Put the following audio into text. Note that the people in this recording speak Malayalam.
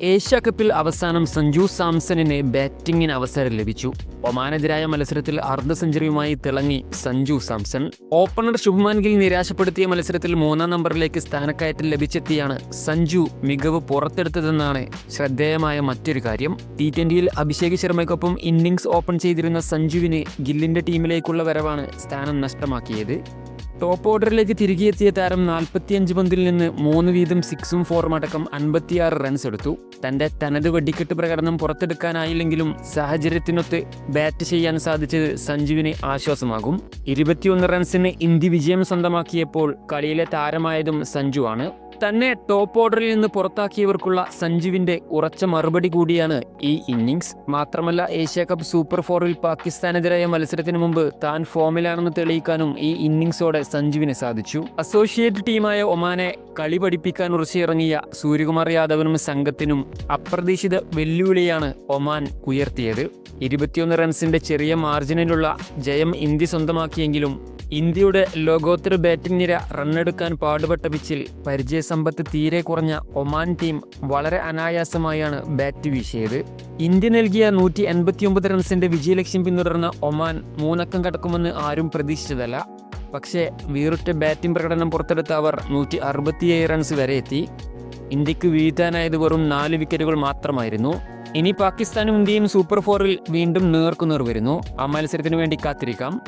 ഏഷ്യ കപ്പിൽ അവസാനം സഞ്ജു സാംസണിന് ബാറ്റിംഗിന് അവസരം ലഭിച്ചു. ഒമാനെതിരായ മത്സരത്തിൽ അർദ്ധ സെഞ്ചുറിയുമായി തിളങ്ങി സഞ്ജു സാംസൺ. ഓപ്പണർ ശുഭ്മാൻ ഗിൽ നിരാശപ്പെടുത്തിയ മത്സരത്തിൽ മൂന്നാം നമ്പറിലേക്ക് സ്ഥാനക്കയറ്റം ലഭിച്ചെത്തിയാണ് സഞ്ജു മികവ് പുറത്തെടുത്തതെന്നാണ് ശ്രദ്ധേയമായ മറ്റൊരു കാര്യം. ടി ട്വന്റിയിൽ അഭിഷേക് ശർമ്മയ്ക്കൊപ്പം ഇന്നിംഗ്സ് ഓപ്പൺ ചെയ്തിരുന്ന സഞ്ജുവിന് ഗില്ലിന്റെ ടീമിലേക്കുള്ള വരവാണ് സ്ഥാനം നഷ്ടമാക്കിയത്. ടോപ്പ് ഓർഡറിലേക്ക് തിരികെ എത്തിയ താരം നാൽപ്പത്തിയഞ്ച് പന്തിൽ നിന്ന് മൂന്ന് വീതം സിക്സും ഫോറും അടക്കം അൻപത്തിയാറ് റൺസ് എടുത്തു. തന്റെ തനത് വെടിക്കെട്ട് പ്രകടനം പുറത്തെടുക്കാനായില്ലെങ്കിലും സാഹചര്യത്തിനൊത്ത് ബാറ്റ് ചെയ്യാൻ സാധിച്ചത് സഞ്ജുവിനെ ആശ്വാസമാകും. ഇരുപത്തിയൊന്ന് റൺസിന് ഇന്ത്യ വിജയം സ്വന്തമാക്കിയപ്പോൾ കളിയിലെ താരമായതും സഞ്ജുവാണ്. തന്നെ ടോപ്പ് ഓർഡറിൽ നിന്ന് പുറത്താക്കിയവർക്കുള്ള സഞ്ജുവിന്റെ ഉറച്ച മറുപടി കൂടിയാണ് ഈ ഇന്നിങ്സ് മാത്രമല്ല ഏഷ്യ കപ്പ് സൂപ്പർ ഫോറിൽ പാകിസ്ഥാനെതിരായ മത്സരത്തിന് മുമ്പ് താൻ ഫോമിലാണെന്ന് തെളിയിക്കാനും ഈ ഇന്നിംഗ്സോടെ സഞ്ജുവിന് സാധിച്ചു. അസോസിയേറ്റ് ടീമായ ഒമാനെ കളി പഠിപ്പിക്കാൻ ഉറച്ചിറങ്ങിയ സൂര്യകുമാർ യാദവിനും സംഘത്തിനും അപ്രതീക്ഷിത വെല്ലുവിളിയാണ് ഒമാൻ ഉയർത്തിയത്. ഇരുപത്തിയൊന്ന് റൺസിന്റെ ചെറിയ മാർജിനിലുള്ള ജയം ഇന്ത്യ സ്വന്തമാക്കിയെങ്കിലും ഇന്ത്യയുടെ ലോകോത്തര ബാറ്റിംഗ് നിര റണ്ണെടുക്കാൻ പാടുപെട്ട പിച്ചിൽ പരിചയസമ്പത്ത് തീരെ കുറഞ്ഞ ഒമാൻ ടീം വളരെ അനായാസമായാണ് ബാറ്റ് വീശിയത്. ഇന്ത്യ നൽകിയ നൂറ്റി എൺപത്തിയൊമ്പത് റൺസിന്റെ വിജയലക്ഷ്യം പിന്തുടർന്ന ഒമാൻ മൂന്നക്കം കടക്കുമെന്ന് ആരും പ്രതീക്ഷിച്ചതല്ല. പക്ഷേ വീറുറ്റ ബാറ്റിംഗ് പ്രകടനം പുറത്തെടുത്ത അവർ നൂറ്റി അറുപത്തിയേഴ് റൺസ് വരെ എത്തി. ഇന്ത്യയ്ക്ക് വീഴ്ത്താനായത് വെറും നാല് വിക്കറ്റുകൾ മാത്രമായിരുന്നു. ഇനി പാകിസ്ഥാനും ഇന്ത്യയും സൂപ്പർ ഫോറിൽ വീണ്ടും നേർക്കുനേർ വരുന്നു. ആ മത്സരത്തിനു വേണ്ടി കാത്തിരിക്കാം.